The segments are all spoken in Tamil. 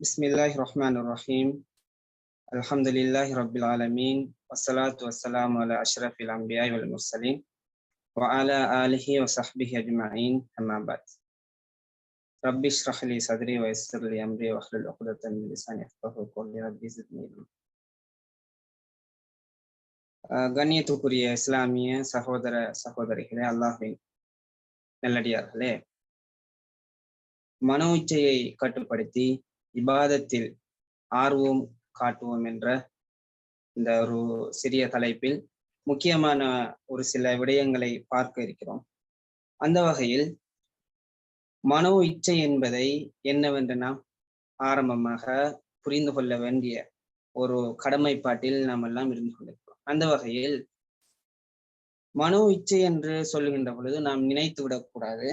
بسم الله الرحمن الرحيم الحمد لله رب العالمين والصلاة والسلام على أشرف الأنبياء والمرسلين وعلى آله وصحبه أجمعين أما بعد ربي اشرح لي صدري ويسر لي أمري واحلل عقدة من لساني يفقهوا قولي ربي زدني علما அஹ் கண்ணியத்துக்குரிய இஸ்லாமிய சகோதர சகோதரிகளே அல்லாஹின் நல்லடியார்களே மனோ இச்சையை கட்டுப்படுத்தி இபாதத்தில் ஆர்வம் காட்டுவோம் என்ற இந்த ஒரு சிறிய தலைப்பில் முக்கியமான ஒரு சில விடயங்களை பார்க்க இருக்கிறோம். அந்த வகையில் மனோ இச்சை என்பதை என்னவென்று நாம் ஆரம்பமாக புரிந்து கொள்ள வேண்டிய ஒரு கடமைப்பாட்டில் நாம் எல்லாம் இருந்து கொண்டிருக்கிறோம். அந்த வகையில் மனோ இச்சை என்று சொல்லுகின்ற பொழுது நாம் நினைத்து விடக்கூடாது.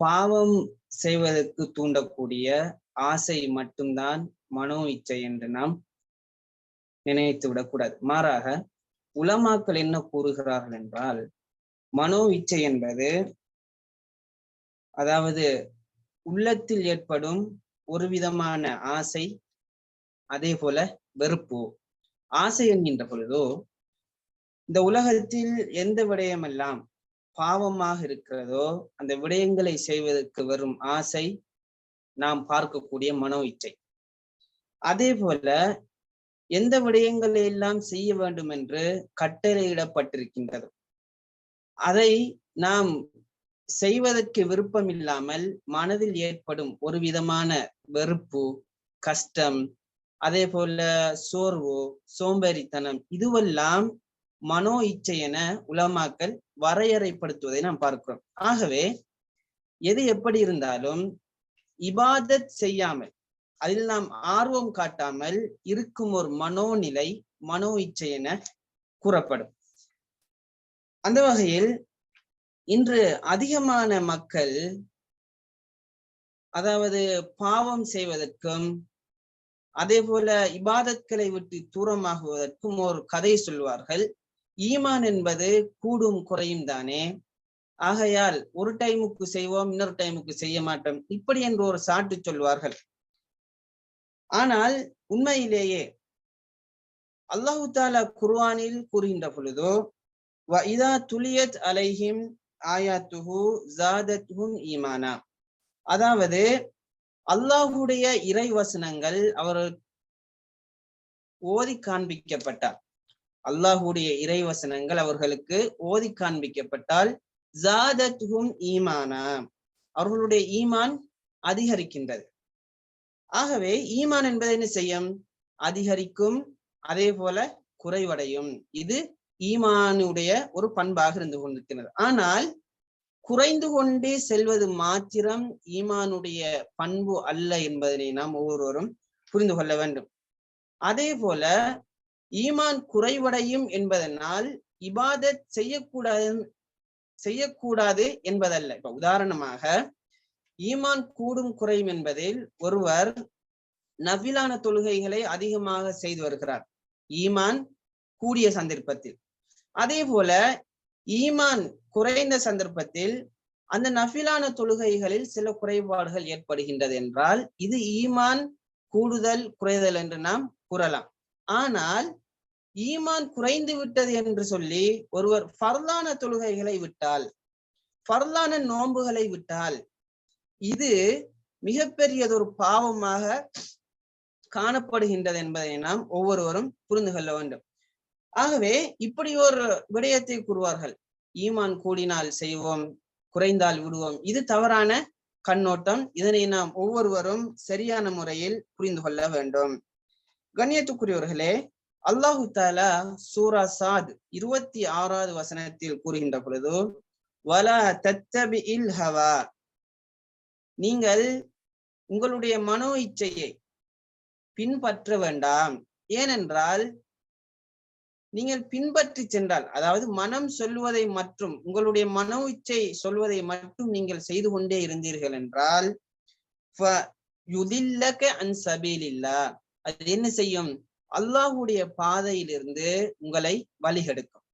பாவம் செய்வதற்கு தூண்டக்கூடிய ஆசை மட்டும்தான் மனோ இச்சை என்று நாம் நினைத்து விடக்கூடாது. மாறாக உலமாக்கள் என்ன கூறுகிறார்கள் என்றால் மனோ இச்சை என்பது அதாவது உள்ளத்தில் ஏற்படும் ஒரு விதமான ஆசை அதே போல வெறுப்பு. ஆசை என்கின்ற பொழுதோ இந்த உலகத்தில் எந்த விடயமெல்லாம் பாவமாக இருக்கிறதோ அந்த விடயங்களை செய்வதற்கு வரும் ஆசை நாம் பார்க்கக்கூடிய மனோ இச்சை. அதே போல எந்த விடயங்களை எல்லாம் செய்ய வேண்டும் என்று கட்டளையிடப்பட்டிருக்கின்றது. அதை நாம் செய்வதற்கு விருப்பம் இல்லாமல் மனதில் ஏற்படும் ஒரு விதமான வெறுப்பு கஷ்டம் அதே போல சோர்வு சோம்பேறித்தனம் இதுவெல்லாம் மனோ இச்சை என உலமாக்கல் வரையறைப்படுத்துவதை நாம் பார்க்கிறோம். ஆகவே எது எப்படி இருந்தாலும் இபாதத் செய்யாமல் அதில் நாம் ஆர்வம் காட்டாமல் இருக்கும் ஒரு மனோநிலை மனோ இச்சை என கூறப்படும். அந்த வகையில் இன்று அதிகமான மக்கள் அதாவது பாவம் செய்வதற்கும் அதே போல இபாதத்களை விட்டு தூரமாகுவதற்கும் ஒரு கதை சொல்வார்கள் ஈமான் என்பது கூடும் குறையும் தானே? ஆகையால் ஒரு டைமுக்கு செய்வோம் இன்னொரு டைமுக்கு செய்ய மாட்டோம். இப்படி என்று ஒரு சாட்டு சொல்வார்கள். ஆனால் உண்மையிலேயே அல்லாஹு தாலா குர்வானில் கூறுகின்ற பொழுதோ இதா துலியத் அலைஹிம் ஆயாத்துஹு ஜாதத்ஹும் ஈமானா. அதாவது அல்லாஹுடைய இறை வசனங்கள் அவர் ஓதி காண்பிக்கப்பட்டார். அல்லாஹுடைய இறைவசனங்கள் அவர்களுக்கு ஓதி காண்பிக்கப்பட்டால் ஜாதத்ஹும் ஈமானா. அவர்களுடைய ஈமான் அதிகரிக்கின்றது. ஆகவே ஈமான் என்பது என்ன செய்யும்? அதிகரிக்கும் அதே போல குறைவடையும். இது ஈமானுடைய ஒரு பண்பாக இருந்து கொண்டிருக்கிறது. ஆனால் குறைந்து கொண்டே செல்வது மாத்திரம் ஈமானுடைய பண்பு அல்ல என்பதனை நாம் ஒவ்வொருவரும் புரிந்து கொள்ள வேண்டும். அதே போல ஈமான் குறைவடையும் என்பதனால் இபாதத் செய்யக்கூடாது செய்யக்கூடாது என்பதல்ல. இப்ப உதாரணமாக ஈமான் கூடும் குறையும் என்பதில் ஒருவர் நபிலான தொழுகைகளை அதிகமாக செய்து வருகிறார். ஈமான் கூடிய சந்தர்ப்பத்தில். அதே போல ஈமான் குறைந்த சந்தர்ப்பத்தில் அந்த நஃபிலான தொழுகைகளில் சில குறைபாடுகள் ஏற்படுகின்றது என்றால் இது ஈமான் கூடுதல் குறைதல் என்று நாம் கூறலாம். ஆனால் ஈமான் குறைந்து விட்டது என்று சொல்லி ஒருவர் ஃபர்லான தொழுகைகளை விட்டால் ஃபர்லான நோன்புகளை விட்டால் இது மிகப்பெரியதொரு பாவமாக காணப்படுகின்றது என்பதை நாம் ஒவ்வொருவரும் புரிந்து கொள்ள வேண்டும். ஆகவே இப்படி ஒரு விடயத்தை கூறுவார்கள். ஈமான் கூடினால் செய்வோம் குறைந்தால் விடுவோம். இது தவறான கண்ணோட்டம். இதனை நாம் ஒவ்வொருவரும் சரியான முறையில் புரிந்து கொள்ள வேண்டும். கண்ணியத்துக்குரியவர்களே அல்லாஹு தாலா சூரா சாத் இருபத்தி ஆறாவது வசனத்தில் கூறுகின்ற பொழுது வலா தத்தபி இல் ஹவா நீங்கள் உங்களுடைய மனோ இச்சையை பின்பற்ற வேண்டாம். ஏனென்றால் நீங்கள் பின்பற்றி சென்றால் அதாவது மனம் சொல்வதை மற்றும் உங்களுடைய மனோ இச்சை சொல்வதை மட்டும் நீங்கள் செய்து கொண்டே இருந்தீர்கள் என்றால் அது என்ன செய்யும்? அல்லாஹுடைய பாதையிலிருந்து உங்களை வழிகெடுக்கும்.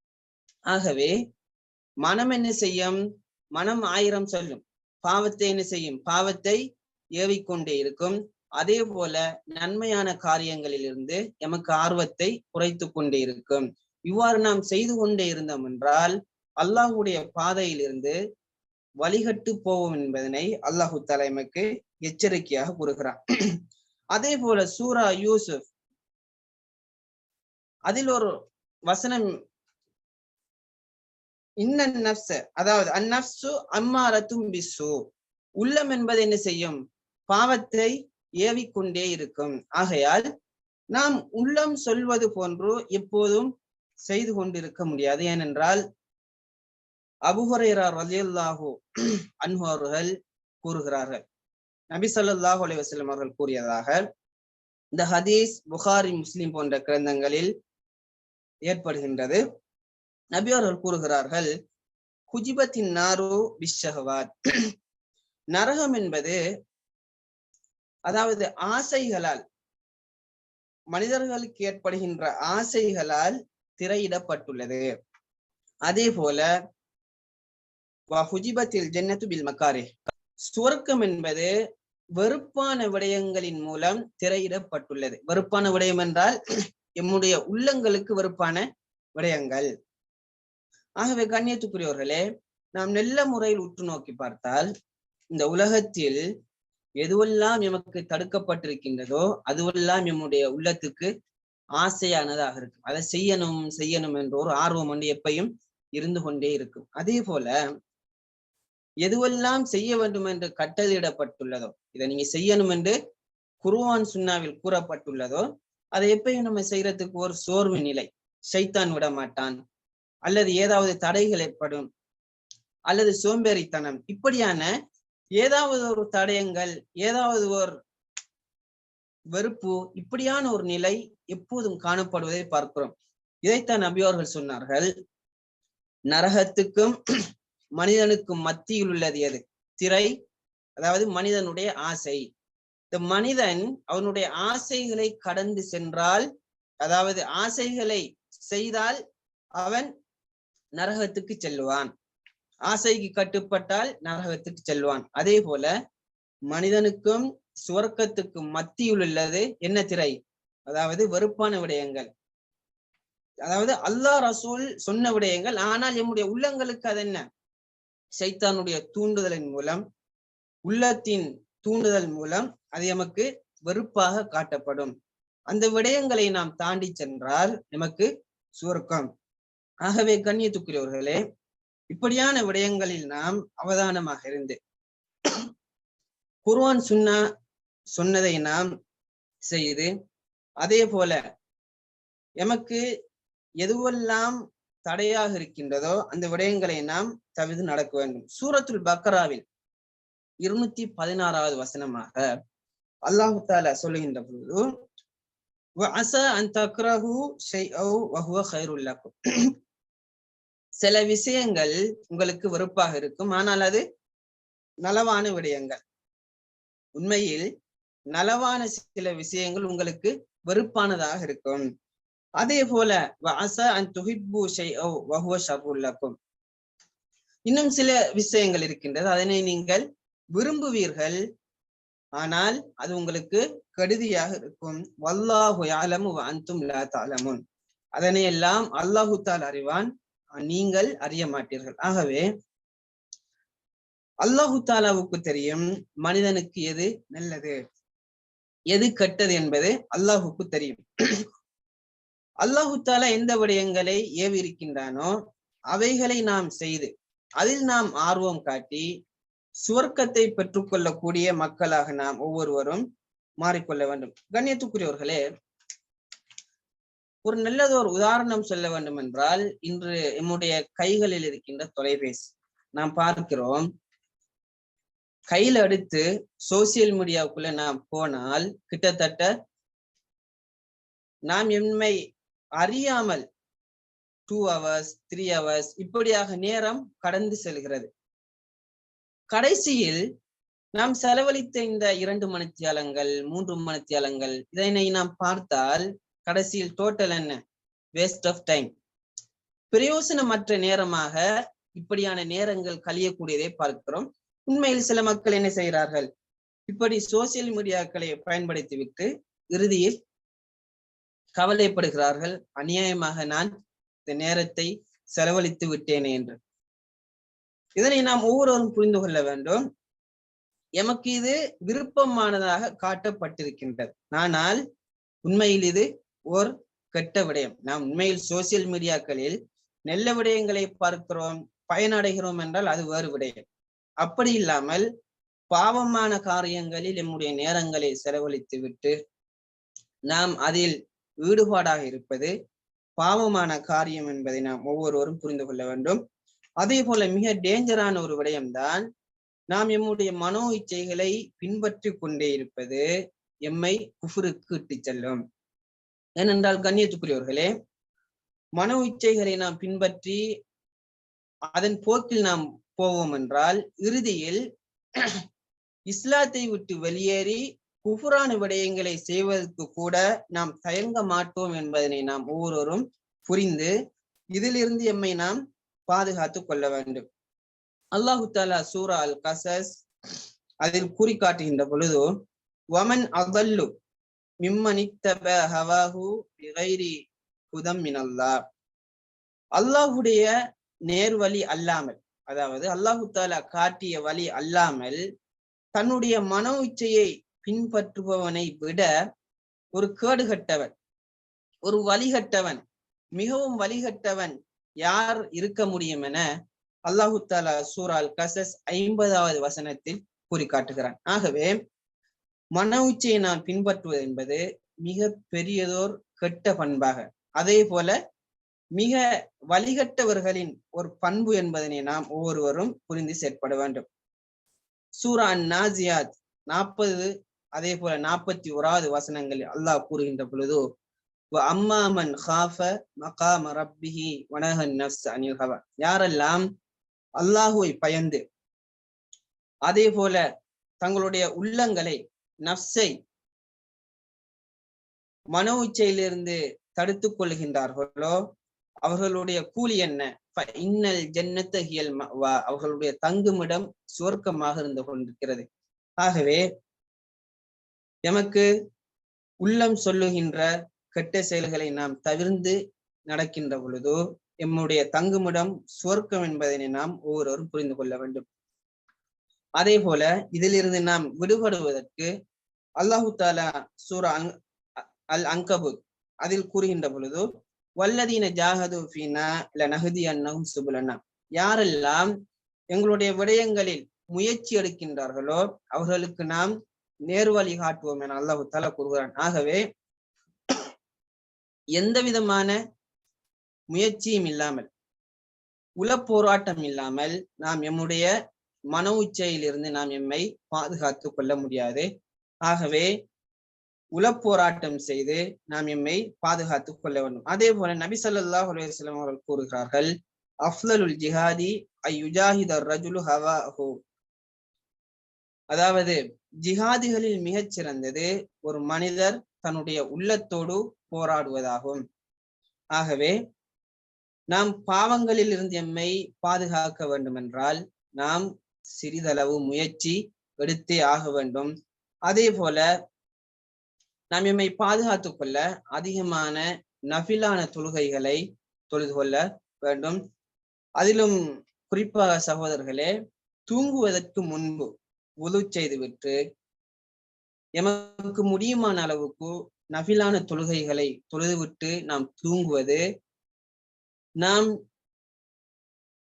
ஆகவே மனம் என்ன செய்யும்? மனம் ஆயிரம் சொல்லும். பாவத்தை என்ன செய்யும்? பாவத்தை ஏவிக்கொண்டே இருக்கும். அதே போல நன்மையான காரியங்களிலிருந்து எமக்கு ஆர்வத்தை குறைத்து கொண்டே இருக்கும். இவ்வாறு நாம் செய்து கொண்டே இருந்தோம் என்றால் அல்லாஹுடைய பாதையிலிருந்து வழிகட்டு போவோம் என்பதனை அல்லாஹு தலைமைக்கு எச்சரிக்கையாக கூறுகிறான். அதே போல சூரா யூசுப். அதில் ஒரு வசனம் இன்னன் நப்ச அதாவது அந்நப்சு அம்மாரத்தும் பிசு உள்ளம் என்பது என்ன செய்யும்? பாவத்தை ஏவிக்கொண்டே இருக்கும். ஆகையால் நாம் உள்ளம் சொல்வது போன்று எப்போதும் செய்து கொண்டிருக்க முடியாது. ஏனென்றால் அபுஹரேரா ரலியல்லாஹு அன்ஹு அவர்கள் கூறுகிறார்கள் நபி சொல்லாஹ் அலைஹி அவர்கள் கூறியதாக இந்த ஹதீஸ் புகாரி முஸ்லிம் போன்ற கிரந்தங்களில் ஏற்படுகின்றது. நபி அவர்கள் கூறுகிறார்கள் குஜிபத்தின் நாரு பிஷஹவாத் நரகம் என்பது அதாவது ஆசைகளால் மனிதர்களுக்கு ஏற்படுகின்ற ஆசைகளால் திரையிடப்பட்டுள்ளது. அதே போல ஹுஜிபத்தில் ஜன்னத்து பில் மக்காரே சுவர்க்கம் என்பது வெறுப்பான விடயங்களின் மூலம் திரையிடப்பட்டுள்ளது. வெறுப்பான விடயம் என்றால் எம்முடைய உள்ளங்களுக்கு வெறுப்பான விடயங்கள். ஆகவே கண்ணியத்துக்குரியவர்களே நாம் நல்ல முறையில் உற்று நோக்கி பார்த்தால் இந்த உலகத்தில் எதுவெல்லாம் எமக்கு தடுக்கப்பட்டிருக்கின்றதோ அதுவெல்லாம் எம்முடைய உள்ளத்துக்கு ஆசையானதாக இருக்கும். அதை செய்யணும் செய்யணும் என்ற ஒரு ஆர்வம் வந்து எப்பையும் இருந்து கொண்டே இருக்கும். அதே போல எதுவெல்லாம் செய்ய வேண்டும் என்று கட்டளையிடப்பட்டுள்ளதோ இதை நீங்க செய்யணும் என்று குருவான் சுன்னாவில் கூறப்பட்டுள்ளதோ அதை எப்பயும் நம்ம செய்யறதுக்கு ஒரு சோர்வு நிலை. சைத்தான் விட மாட்டான். அல்லது ஏதாவது தடைகள் ஏற்படும். அல்லது சோம்பேறித்தனம். இப்படியான ஏதாவது ஒரு தடயங்கள் ஏதாவது ஒரு வெறுப்பு இப்படியான ஒரு நிலை எப்போதும் காணப்படுவதை பார்க்கிறோம். இதைத்தான் நபியோர்கள் சொன்னார்கள். நரகத்துக்கும் மனிதனுக்கும் மத்தியில் உள்ளது எது? திரை அதாவது மனிதனுடைய ஆசை. இந்த மனிதன் அவனுடைய ஆசைகளை கடந்து சென்றால் அதாவது ஆசைகளை செய்தால் அவன் நரகத்துக்கு செல்வான். ஆசைக்கு கட்டுப்பட்டால் நரகத்துக்கு செல்வான். அதே போல மனிதனுக்கும் சுவர்க்கத்துக்கும் மத்தியில் உள்ளது என்ன திரை? அதாவது வெறுப்பான விடயங்கள். அதாவது அல்லாஹ் ரசூல் சொன்ன விடயங்கள். ஆனால் எம்முடைய உள்ளங்களுக்கு அது என்ன சைத்தானுடைய தூண்டுதலின் மூலம் உள்ளத்தின் தூண்டுதல் மூலம் அது எமக்கு வெறுப்பாக காட்டப்படும். அந்த விடயங்களை நாம் தாண்டி சென்றால் நமக்கு சுவர்க்கம். ஆகவே கண்ணியத்துக்குரியவர்களே இப்படியான விடயங்களில் நாம் அவதானமாக இருந்து குர்வான் சுன்னா சொன்னதை நாம் செய்து அதே போல எமக்கு எதுவெல்லாம் தடையாக இருக்கின்றதோ அந்த விடயங்களை நாம் தவிர்த்து நடக்க வேண்டும். சூரத்துல் பக்ராவின் இருநூத்தி பதினாறாவது வசனமாக அல்லாஹு தாலா சொல்லுகின்ற பொழுது சில விஷயங்கள் உங்களுக்கு வெறுப்பாக இருக்கும் ஆனால் அது நலவான விடயங்கள். உண்மையில் நலவான சில விஷயங்கள் உங்களுக்கு வெறுப்பானதாக இருக்கும். அதே போல இன்னும் சில விஷயங்கள் இருக்கின்றது. அதனை நீங்கள் விரும்புவீர்கள். ஆனால் அது உங்களுக்கு கடுதியாக இருக்கும். அந்தும் அதனை எல்லாம் அல்லாஹுத்தால் அறிவான். நீங்கள் அறிய மாட்டீர்கள். ஆகவே அல்லாஹுத்தாலாவுக்கு தெரியும் மனிதனுக்கு எது நல்லது எது கெட்டது என்பது அல்லாஹுக்கு தெரியும். அல்லாஹு தாலா எந்த விடயங்களை ஏவி இருக்கின்றானோ அவைகளை நாம் செய்து அதில் நாம் ஆர்வம் காட்டி சுவர்க்கத்தை பெற்றுக்கொள்ளக்கூடிய மக்களாக நாம் ஒவ்வொருவரும் மாறிக்கொள்ள வேண்டும். கண்ணியத்துக்குரியவர்களே ஒரு நல்லதொரு உதாரணம் சொல்ல வேண்டும் என்றால் இன்று நம்முடைய கைகளில் இருக்கின்ற தொலைபேசி நாம் பார்க்கிறோம். கையில் அடுத்து சோசியல் மீடியாவுக்குள்ள நாம் போனால் கிட்டத்தட்ட நாம் எம்மை அறியாமல் டூ ஹவர்ஸ் த்ரீ ஹவர்ஸ் இப்படியாக நேரம் கடந்து செல்கிறது. கடைசியில் நாம் செலவழித்த இந்த இரண்டு மணித்தியாலங்கள் மூன்று மணித்தியாலங்கள் இதனை நாம் பார்த்தால் கடைசியில் டோட்டல் என்ன? வேஸ்ட் ஆஃப் டைம் பிரயோசனமற்ற நேரமாக இப்படியான நேரங்கள் கழியக்கூடியதை பார்க்கிறோம். உண்மையில் சில மக்கள் என்ன செய்கிறார்கள்? இப்படி சோசியல் மீடியாக்களை பயன்படுத்திவிட்டு இறுதியில் கவலைப்படுகிறார்கள். அநியாயமாக நான் இந்த நேரத்தை செலவழித்து விட்டேனே என்று. இதனை நாம் ஒவ்வொருவரும் புரிந்து கொள்ள வேண்டும். எமக்கு இது விருப்பமானதாக காட்டப்பட்டிருக்கின்றது. ஆனால் உண்மையில் இது ஓர் கெட்ட விடயம். நாம் உண்மையில் சோசியல் மீடியாக்களில் நல்ல விடயங்களை பார்க்கிறோம் பயனடைகிறோம் என்றால் அது வேறு விடயம். அப்படி இல்லாமல் பாவமான காரியங்களில் நம்முடைய நேரங்களை செலவழித்து விட்டு நாம் அதில் ஈடுபாடாக இருப்பது பாவமான காரியம் என்பதை நாம் ஒவ்வொருவரும் புரிந்து கொள்ள வேண்டும். அதே போல மிக டேஞ்சரான ஒரு விடயம்தான் நாம் எம்முடைய மனோ இச்சைகளை பின்பற்றி கொண்டே இருப்பது எம்மை குஃபுருக்கு இட்டு செல்லும். ஏனென்றால் கண்ணியத்துக்குரியவர்களே மனோ இச்சைகளை நாம் பின்பற்றி அதன் போக்கில் நாம் போவோம் என்றால் இறுதியில் இஸ்லாத்தை விட்டு வெளியேறி குஃபுரான விடயங்களை செய்வதற்கு கூட நாம் தயங்க மாட்டோம் என்பதனை நாம் ஒவ்வொருவரும் புரிந்து இதிலிருந்து எம்மை நாம் பாதுகாத்து கொள்ள வேண்டும். அல்லாஹு தாலா சூரா அல் கசஸ் அதில் கூறி காட்டுகின்ற பொழுது வமன் அதல்லு மிம்மனித்தப ஹவாஹு பிகைரி குதம் மினல்லா அல்லாஹுடைய நேர்வழி அல்லாமல் அதாவது அல்லாஹு தாலா காட்டிய வழி அல்லாமல் தன்னுடைய மனோ இச்சையை பின்பற்றுபவனை விட ஒரு கேடுகட்டவன் ஒரு வழிகட்டவன் மிகவும் வழிகட்டவன் யார் இருக்க முடியும் என அல்லாஹு தாலா சூரால் கசஸ் ஐம்பதாவது வசனத்தில் கூறி காட்டுகிறான் ஆகவே மன உச்சியை நாம் பின்பற்றுவது என்பது மிக பெரியதோர் கெட்ட பண்பாக அதே போல மிக வழிகட்டவர்களின் ஒரு பண்பு என்பதனை நாம் ஒவ்வொருவரும் புரிந்து செயற்பட வேண்டும். சூரா நாசியாத் நாற்பது அதே போல நாற்பத்தி ஓராவது வசனங்களில் அல்லாஹ் கூறுகின்ற பொழுது அம்மாமன் ஹாஃப மகாம ரப்பிஹி வனஹன் நஃப்ஸ் அனில் ஹவா. யாரெல்லாம் அல்லாஹுவை பயந்து அதே போல தங்களுடைய உள்ளங்களை நப்சை மனோ உச்சையிலிருந்து தடுத்துக் கொள்கின்றார்களோ அவர்களுடைய கூலி என்ன? இன்னல் ஜன்னத்தகியல் அவர்களுடைய தங்குமிடம் சுவர்க்கமாக இருந்து கொண்டிருக்கிறது. ஆகவே எமக்கு உள்ளம் சொல்லுகின்ற கெட்ட செயல்களை நாம் தவிர்ந்து நடக்கின்ற பொழுது எம்முடைய தங்குமிடம் சுவர்க்கம் என்பதனை நாம் ஒவ்வொருவரும் புரிந்து கொள்ள வேண்டும். அதே போல இதிலிருந்து நாம் விடுபடுவதற்கு அல்லாஹு தாலா சூரா அங் அல் அங்கபுத் அதில் கூறுகின்ற பொழுது வல்லதீன ஜாகது ஃபீனா இல்ல நகுதி அன்னகும் சுபுலண்ணா யாரெல்லாம் எங்களுடைய விடயங்களில் முயற்சி எடுக்கின்றார்களோ அவர்களுக்கு நாம் நேர்வழி காட்டுவோம் என அல்லாஹு தாலா கூறுகிறான். ஆகவே எந்த விதமான முயற்சியும் இல்லாமல் உளப்போராட்டம் இல்லாமல் நாம் எம்முடைய மன உச்சையிலிருந்து நாம் எம்மை பாதுகாத்து கொள்ள முடியாது. ஆகவே உளப்போராட்டம் செய்து நாம் எம்மை பாதுகாத்து கொள்ள வேண்டும். அதே போல நபி சல்லாஹ் அலுவலம் அவர்கள் கூறுகிறார்கள் அஃலலுல் ஜிஹாதி ஐயுஜாஹிதர் ரஜுலு ஹவாஹு. அதாவது ஜிஹாதிகளில் மிகச் சிறந்தது ஒரு மனிதர் தன்னுடைய உள்ளத்தோடு போராடுவதாகும். ஆகவே நாம் பாவங்களில் இருந்து எம்மை பாதுகாக்க வேண்டுமென்றால் நாம் சிறிதளவு முயற்சி எடுத்தே ஆக வேண்டும். அதே போல நாம் எம்மை பாதுகாத்துக் கொள்ள அதிகமான நபிலான தொழுகைகளை தொழுது கொள்ள வேண்டும். அதிலும் குறிப்பாக சகோதரர்களே தூங்குவதற்கு முன்பு உது செய்துவிட்டு எமக்கு முடியுமான அளவுக்கு நபிலான தொழுகைகளை தொழுதுவிட்டு நாம் தூங்குவது நாம்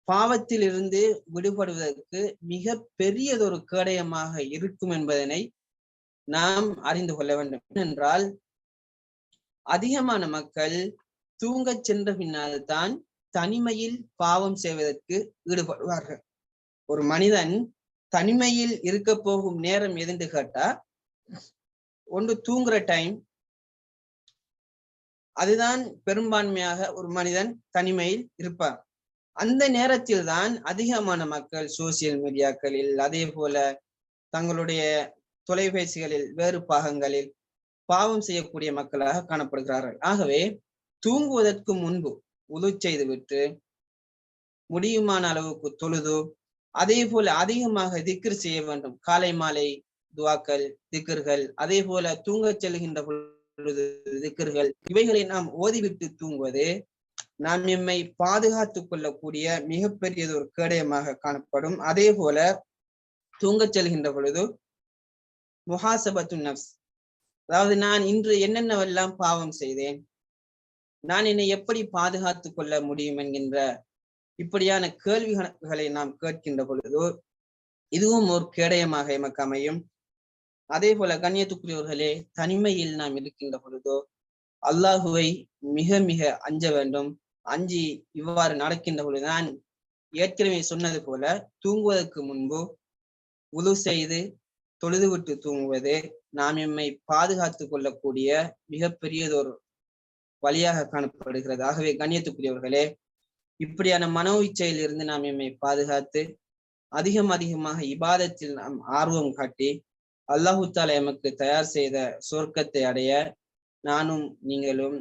பாவத்திலிருந்து விடுபடுவதற்கு மிக பெரியதொரு கேடயமாக இருக்கும் என்பதனை நாம் அறிந்து கொள்ள வேண்டும். என்றால் அதிகமான மக்கள் தூங்கச் சென்ற பின்னால் தான் தனிமையில் பாவம் செய்வதற்கு ஈடுபடுவார்கள். ஒரு மனிதன் தனிமையில் இருக்க போகும் நேரம் எதுன்னு கேட்டா ஒன்று தூங்குற டைம் அதுதான் பெரும்பான்மையாக ஒரு மனிதன் தனிமையில் இருப்பார் அந்த நேரத்தில் தான் அதிகமான மக்கள் சோசியல் மீடியாக்களில் அதே போல தங்களுடைய தொலைபேசிகளில் வேறு பாகங்களில் பாவம் செய்யக்கூடிய மக்களாக காணப்படுகிறார்கள். ஆகவே தூங்குவதற்கு முன்பு உது செய்துவிட்டு முடியுமான அளவுக்கு தொழுது அதே போல அதிகமாக திக்ர் செய்ய வேண்டும். காலை மாலை துவாக்கள் திக்கர்கள் அதே போல தூங்கச் செல்கின்ற பொழுது திக்கர்கள் இவைகளை நாம் ஓதிவிட்டு தூங்குவது நாம் எம்மை பாதுகாத்துக் கொள்ளக்கூடிய மிகப்பெரியது ஒரு கேடயமாக காணப்படும். அதே போல தூங்கச் செல்கின்ற பொழுது முஹாசபத்து நப்ஸ் அதாவது நான் இன்று என்னென்னவெல்லாம் பாவம் செய்தேன் நான் என்னை எப்படி பாதுகாத்துக் கொள்ள முடியும் என்கின்ற இப்படியான கேள்விகளை நாம் கேட்கின்ற பொழுது இதுவும் ஒரு கேடயமாக எமக்கு அமையும். அதே போல கண்ணியத்துக்குரியவர்களே தனிமையில் நாம் இருக்கின்ற பொழுதோ அல்லாஹுவை மிக மிக அஞ்ச வேண்டும். அஞ்சி இவ்வாறு நடக்கின்ற பொழுது நான் ஏற்கனவே சொன்னது போல தூங்குவதற்கு முன்பு உது செய்து தொழுது விட்டு தூங்குவது நாம் எம்மை பாதுகாத்துக் கொள்ளக்கூடிய மிகப்பெரியதொரு வழியாக காணப்படுகிறது. ஆகவே கண்ணியத்துக்குரியவர்களே இப்படியான மனோ இச்சையில் இருந்து நாம் எம்மை பாதுகாத்து அதிகம் அதிகமாக இபாதத்தில் நாம் ஆர்வம் காட்டி அல்லாஹு தாலா எமக்கு தயார் செய்த சொர்க்கத்தை அடைய நானும் நீங்களும்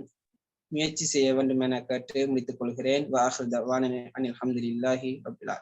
முயற்சி செய்ய வேண்டும் என கேட்டு முடித்துக் கொள்கிறேன். வாஹர் தவானே அனில் அஹமதுல்லாஹி ரபுல்